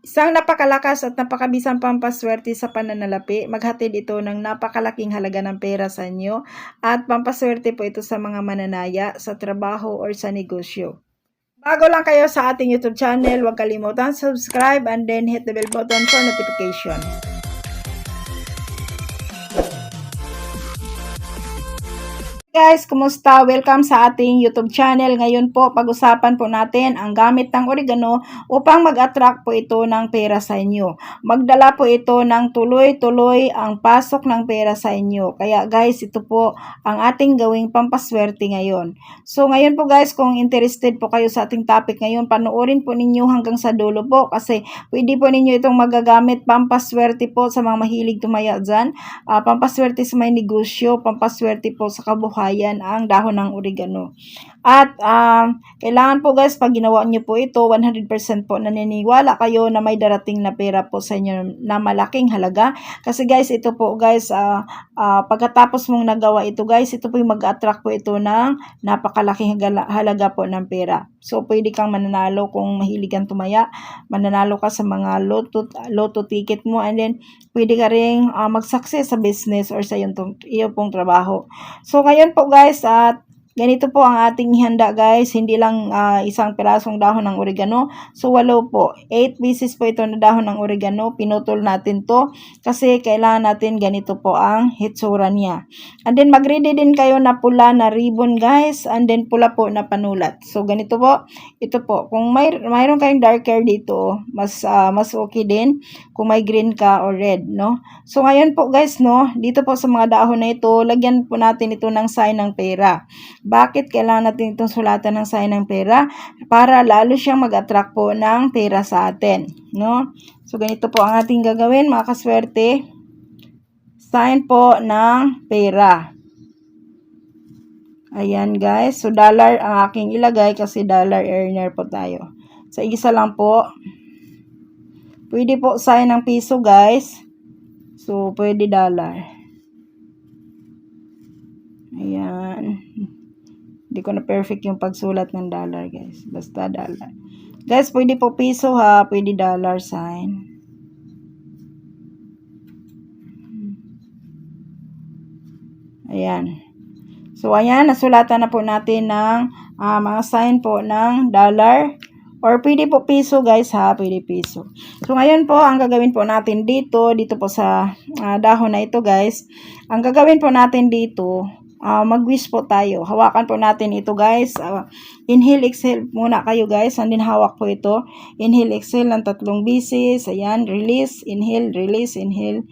Isang napakalakas at napakabisang pampaswerte sa pananalapi, maghatid ito ng napakalaking halaga ng pera sa inyo at pampaswerte po ito sa mga mananaya, sa trabaho or sa negosyo. Bago lang kayo sa ating YouTube channel, huwag kalimutan subscribe and then hit the bell button for notification. Guys, kumusta? Welcome sa ating YouTube channel. Ngayon po, pag-usapan po natin ang gamit ng oregano upang mag-attract po ito ng pera sa inyo. Magdala po ito ng tuloy-tuloy ang pasok ng pera sa inyo. Kaya guys, ito po ang ating gawing pampaswerte ngayon. So ngayon po guys, kung interested po kayo sa ating topic ngayon, panoorin po ninyo hanggang sa dulo po kasi pwede po ninyo itong magagamit pampaswerte po sa mga mahilig tumaya dyan, uh, pampaswerte sa may negosyo, pampaswerte po sa kabuhayan kabuhayan ang dahon ng oregano. At um, kailangan po guys, pag ginawa nyo po ito, 100% po naniniwala kayo na may darating na pera po sa inyo na malaking halaga. Kasi guys, ito po guys, uh, uh, pagkatapos mong nagawa ito guys, ito po yung mag-attract po ito ng napakalaking halaga po ng pera. So, pwede kang mananalo kung mahilig kang tumaya. Mananalo ka sa mga loto, loto ticket mo and then pwede ka rin uh, mag-success sa business or sa iyong, iyong pong trabaho. So, ngayon po guys, at Ganito po ang ating handa guys, hindi lang uh, isang pirasong dahon ng oregano. So walo po, 8 pieces po ito na dahon ng oregano, pinutol natin to kasi kailangan natin ganito po ang hitsura niya. And then mag-ready din kayo na pula na ribbon guys, and then pula po na panulat. So ganito po, ito po, kung may, mayroon kayong dark hair dito, mas, uh, mas okay din kung may green ka or red, no? So ngayon po guys, no, dito po sa mga dahon na ito, lagyan po natin ito ng sign ng pera. Bakit kailangan natin itong sulatan ng sign ng pera? Para lalo siyang mag-attract po ng pera sa atin. No? So, ganito po ang ating gagawin, mga kaswerte. Sign po ng pera. Ayan guys. So, dollar ang aking ilagay kasi dollar earner po tayo. Sa so, isa lang po. Pwede po sign ng piso guys. So, pwede dollar. Ayan. Hindi ko na perfect yung pagsulat ng dollar, guys. Basta dollar. Guys, pwede po piso ha. Pwede dollar sign. Ayan. So, ayan. Nasulatan na po natin ng uh, mga sign po ng dollar. Or pwede po piso guys ha, pwede piso. So ngayon po, ang gagawin po natin dito, dito po sa uh, dahon na ito guys. Ang gagawin po natin dito, uh, mag-wish po tayo. Hawakan po natin ito guys. Uh, inhale, exhale muna kayo guys. And then hawak po ito. Inhale, exhale ng tatlong bisis. Ayan, release, inhale, release, inhale.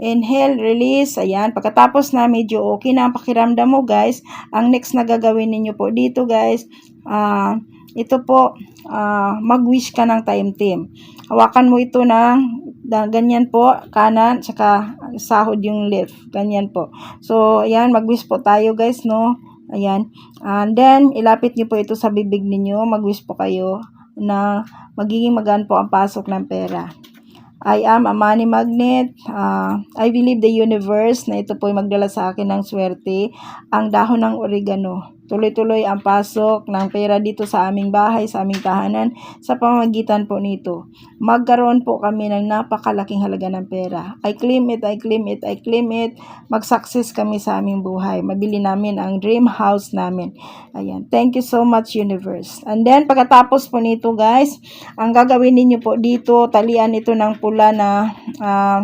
Inhale, release. Ayan. Pagkatapos na medyo okay na ang pakiramdam mo guys, ang next na gagawin ninyo po dito guys, uh, ito po, uh, mag-wish ka ng time team. Hawakan mo ito ng ganyan po, kanan, saka sahod yung left. Ganyan po. So, ayan, mag-wish po tayo guys, no? Ayan. And then, ilapit niyo po ito sa bibig ninyo. Mag-wish po kayo na magiging magaan po ang pasok ng pera. I am a money magnet. Uh, I believe the universe na ito po ay magdala sa akin ng swerte. Ang dahon ng oregano. Tuloy-tuloy ang pasok ng pera dito sa aming bahay, sa aming tahanan, sa pamamagitan po nito. Magkaroon po kami ng napakalaking halaga ng pera. I claim it, I claim it, I claim it. Mag-success kami sa aming buhay. Mabili namin ang dream house namin. Ayan. Thank you so much, universe. And then, pagkatapos po nito, guys, ang gagawin ninyo po dito, talian ito ng pula na uh,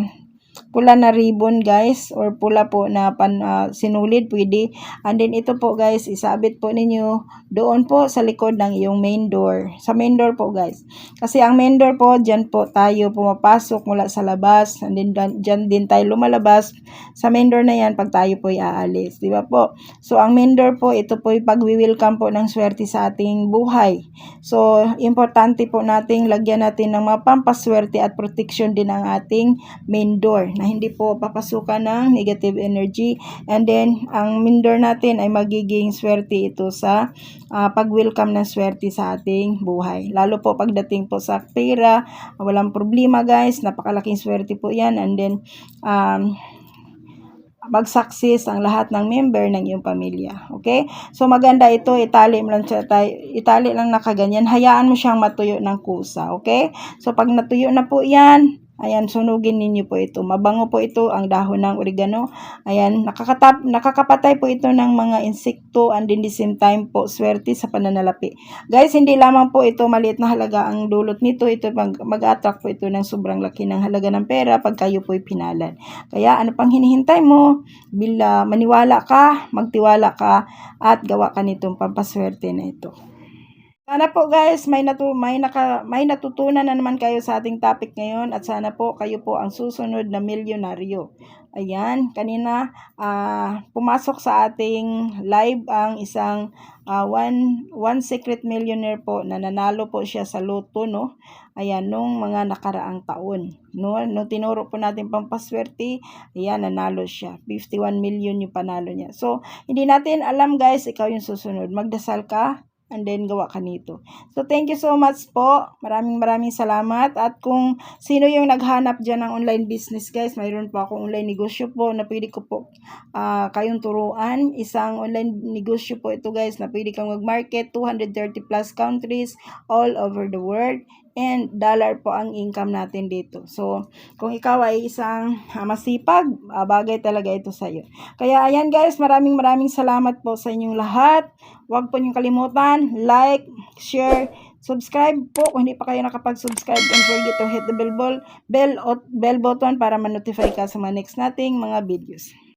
pula na ribbon guys or pula po na pan, uh, sinulid pwede. And then ito po guys isabit po ninyo doon po sa likod ng iyong main door. Sa main door po guys. Kasi ang main door po dyan po tayo pumapasok mula sa labas. And then dyan din tayo lumalabas. Sa main door na yan pag tayo po aalis di ba po? So ang main door po ito po yung pag-welcome po ng swerte sa ating buhay. So importante po nating lagyan natin ng mga pampaswerte at protection din ang ating main door na hindi po papasukan ng negative energy. And then, ang minder natin ay magiging swerte ito sa uh, pag-welcome ng swerte sa ating buhay. Lalo po pagdating po sa pera, walang problema guys, napakalaking swerte po yan. And then, um, mag-success ang lahat ng member ng iyong pamilya. Okay? So maganda ito, itali lang siya, itali lang na kaganyan. Hayaan mo siyang matuyo ng kusa. Okay? So pag natuyo na po yan, ayan, sunugin ninyo po ito. Mabango po ito ang dahon ng oregano. Ayan, nakakatap, nakakapatay po ito ng mga insekto and in the same time po, swerte sa pananalapi. Guys, hindi lamang po ito maliit na halaga ang dulot nito. Ito mag, mag-attract po ito ng sobrang laki ng halaga ng pera pag kayo po'y pinalan. Kaya ano pang hinihintay mo? Bila maniwala ka, magtiwala ka, at gawa ka nitong pampaswerte na ito. Sana po guys, may, natu may, naka may natutunan na naman kayo sa ating topic ngayon at sana po kayo po ang susunod na milyonaryo. Ayan, kanina ah, pumasok sa ating live ang isang ah, one, one secret millionaire po na nanalo po siya sa loto, no? Ayan, nung mga nakaraang taon. No? Nung tinuro po natin pampaswerte, ayan, nanalo siya. 51 million yung panalo niya. So, hindi natin alam guys, ikaw yung susunod. Magdasal ka, and then gawa ka nito. So, thank you so much po. Maraming maraming salamat. At kung sino yung naghanap dyan ng online business, guys, mayroon po akong online negosyo po na pwede ko po ah, kayong turuan. Isang online negosyo po ito, guys, na pwede kang mag-market 230 plus countries all over the world. And dollar po ang income natin dito. So, kung ikaw ay isang ah, masipag, ah, bagay talaga ito sa iyo. Kaya ayan guys, maraming maraming salamat po sa inyong lahat. Huwag po niyong kalimutan, like, share, subscribe po kung hindi pa kayo nakapag-subscribe. Don't forget to hit the bell, bell, bell, bell button para ma-notify ka sa mga next nating mga videos.